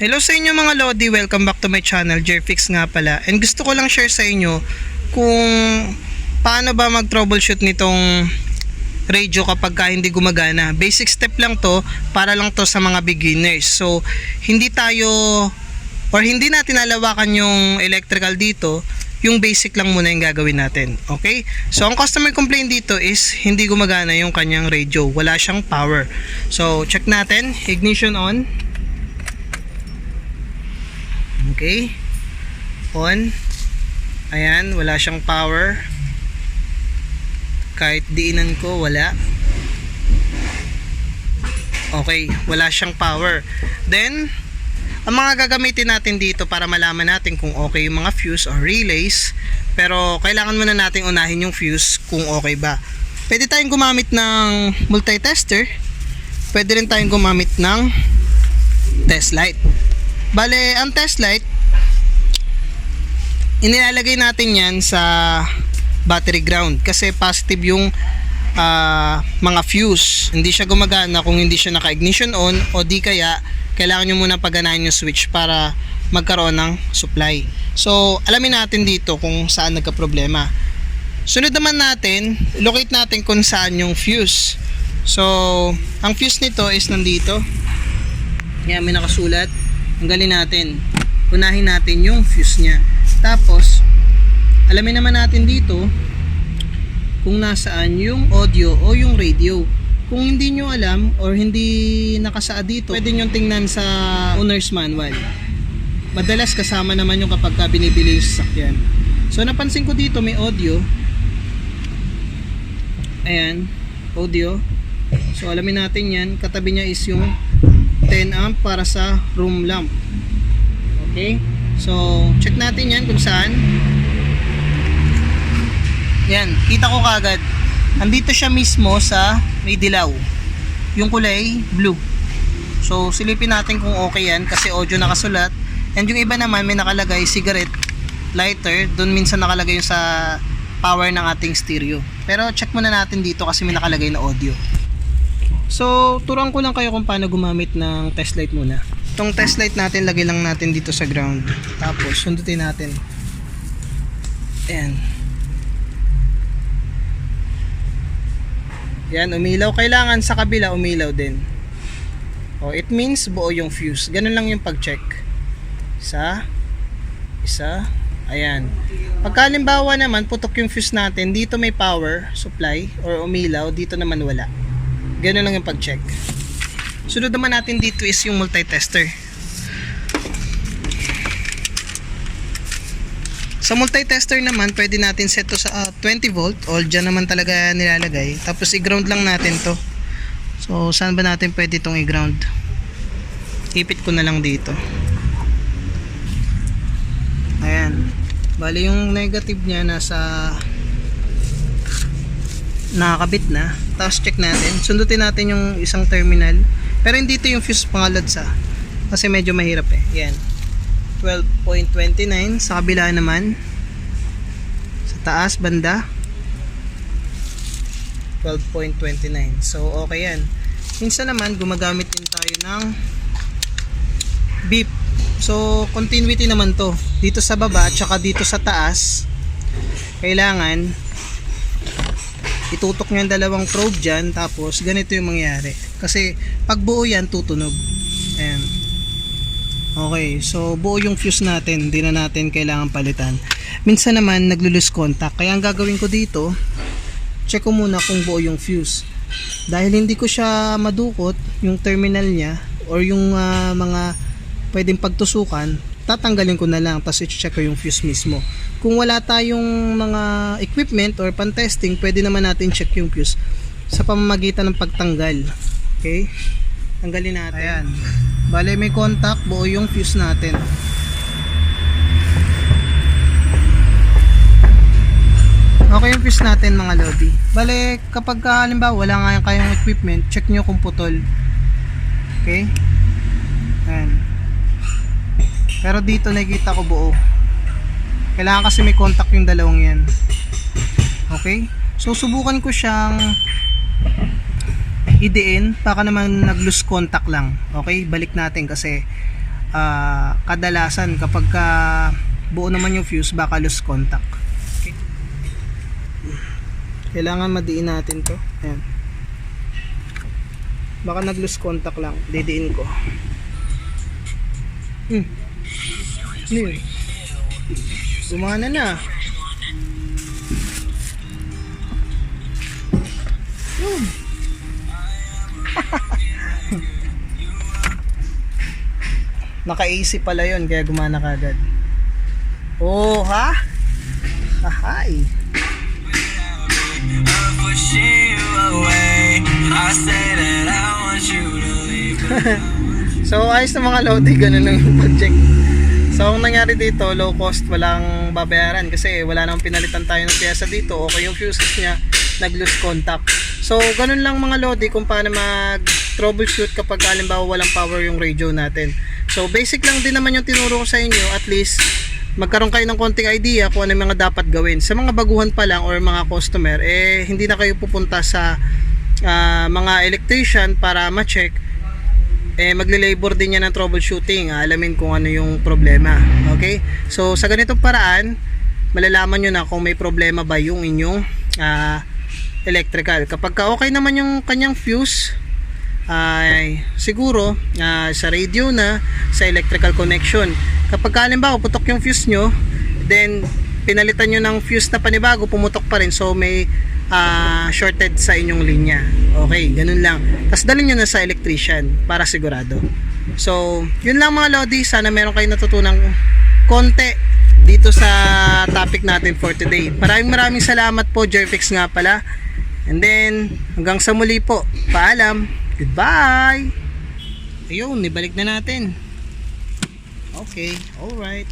Hello sa inyo mga Lodi, welcome back to my channel, Jerfix nga pala. And gusto ko lang share sa inyo kung paano ba mag-troubleshoot nitong radio kapag ka hindi gumagana. Basic step lang to, para lang to sa mga beginners. So, hindi tayo or hindi natin lalawakan yung electrical dito, yung basic lang muna yung gagawin natin. Okay? So, ang customer complaint dito is hindi gumagana yung kanyang radio. Wala siyang power. So, check natin. Ignition on. Okay. On. Ayan, wala siyang power. Kahit diinan ko, wala. Okay, wala siyang power. Then, ang mga gagamitin natin dito para malaman natin kung okay yung mga fuse or relays. Pero, kailangan muna natin unahin yung fuse kung okay ba. Pwede tayong gumamit ng multi-tester. Pwede rin tayong gumamit ng test light. Bale, ang test light, inilalagay natin yan sa battery ground kasi positive yung ah, mga fuse. Hindi siya gumagana kung hindi siya naka-ignition on o di kaya kailangan nyo muna paganahin yung switch para magkaroon ng supply. So, alamin natin dito kung saan nagka-problema. Sunod naman natin, locate natin kung saan yung fuse. So, ang fuse nito is nandito. Yan, may nakasulat. Tanggalin natin. Unahin natin yung fuse niya. Tapos, alamin naman natin dito kung nasaan yung audio o yung radio. Kung hindi nyo alam or hindi nakasaad dito, pwede nyo tingnan sa owner's manual. Madalas kasama naman yung kapag ka binibili yung sasakyan. So napansin ko dito may audio. Ayan, audio. So alamin natin yan. Katabi niya is yung 10 amp para sa room lamp. Okay? So, check natin yan kung saan. Yan, kita ko kagad. Andito siya mismo sa may dilaw. Yung kulay, blue. So, silipin natin kung okay yan kasi audio nakasulat. And yung iba naman may nakalagay cigarette lighter. Doon minsan nakalagay yung sa power ng ating stereo. Pero check muna natin dito kasi may nakalagay na audio. So, turuan ko lang kayo kung paano gumamit ng test light muna. Itong test light natin, lagay lang natin dito sa ground. Tapos, sundutin natin. Ayan. Yan, umilaw. Kailangan sa kabila umilaw din. O, it means buo yung fuse. Ganun lang yung pag-check. Isa. Isa. Ayan. Pagka halimbawa naman, putok yung fuse natin, dito may power supply or umilaw, dito naman wala. Ganun lang yung pag-check. Sunod naman natin dito is yung multi-tester. Sa multi-tester naman, pwede natin set to sa ah, 20 volt. All dyan naman talaga nilalagay. Tapos i-ground lang natin to. So, saan ba natin pwede itong i-ground? Ipit ko na lang dito. Ayan. Bali yung negative niya nasa nakakabit na. Tapos check natin. Sundutin natin yung isang terminal. Pero hindi ito yung fuse pangalad sa. Kasi medyo mahirap eh. Yan. 12.29 sa kabila naman. Sa taas banda. 12.29. So okay yan. Minsan naman gumagamit din tayo ng beep. So continuity naman to. Dito sa baba at saka dito sa taas kailangan itutok nyo yung dalawang probe dyan tapos ganito yung mangyari. Kasi pag buo yan tutunog. Ayan. Okay so buo yung fuse natin hindi na natin kailangan palitan. Minsan naman naglulus contact. Kaya ang gagawin ko dito check ko muna kung buo yung fuse. Dahil hindi ko siya madukot yung terminal niya or yung ah, mga pwedeng pagtusukan tatanggalin ko na lang tapos i-check ko yung fuse mismo. Kung wala tayong mga equipment or pan-testing pwede naman natin check yung fuse sa pamamagitan ng pagtanggal. Okay? Tanggalin natin. Ayan. Bale may contact buo yung fuse natin. Okay yung fuse natin mga lobby. Bale kapag ka, halimbawa wala nga yung kayong equipment check nyo kung putol. Okay pero dito nakikita ko buo. Kailangan kasi may contact yung dalawang yan. Okay? So subukan ko siyang idiin baka naman nag-lose contact lang. Okay? Balik natin kasi ah, kadalasan kapag ka buo naman yung fuse baka lose contact okay. kailangan madiin natin to ayan baka nag lose contact lang didiin ko hmm yun gumana na yun Naka-AC pala yun, kaya gumana kagad. Oh, ha? Ahay. So, ayos na mga Lodi, ganun yung project. So, ang nangyari dito, low cost, walang babayaran kasi wala namang pinalitan tayo ng piyesa dito. Okay yung fuses niya, nag-lose contact. So, ganun lang mga Lodi kung paano mag-troubleshoot kapag halimbawa walang power yung radio natin. So, basic lang din naman yung tinuro ko sa inyo. At least, magkaroon kayo ng konting idea kung ano yung mga dapat gawin. Sa mga baguhan pa lang or mga customer, eh, hindi na kayo pupunta sa ah, mga electrician para ma-check eh magle-labor din yan ng troubleshooting. Alamin kung ano yung problema. Okay? So sa ganitong paraan malalaman nyo na kung may problema ba yung inyong ah, electrical. Kapag ka okay naman yung kanyang fuse ay siguro ah, sa radio na sa electrical connection. Kapag ka, halimbawa putok yung fuse nyo then pinalitan nyo ng fuse na panibago pumutok pa rin. So may ah, shorted sa inyong linya. Okay ganun lang. Tapos dalhin nyo na sa electrician para sigurado. So yun lang mga lodi. Sana meron kayo natutunan konti dito sa topic natin for today. Maraming maraming salamat po. Jerfix nga pala. And then hanggang sa muli po. Paalam. Goodbye. Ayun nibalik na natin. Okay alright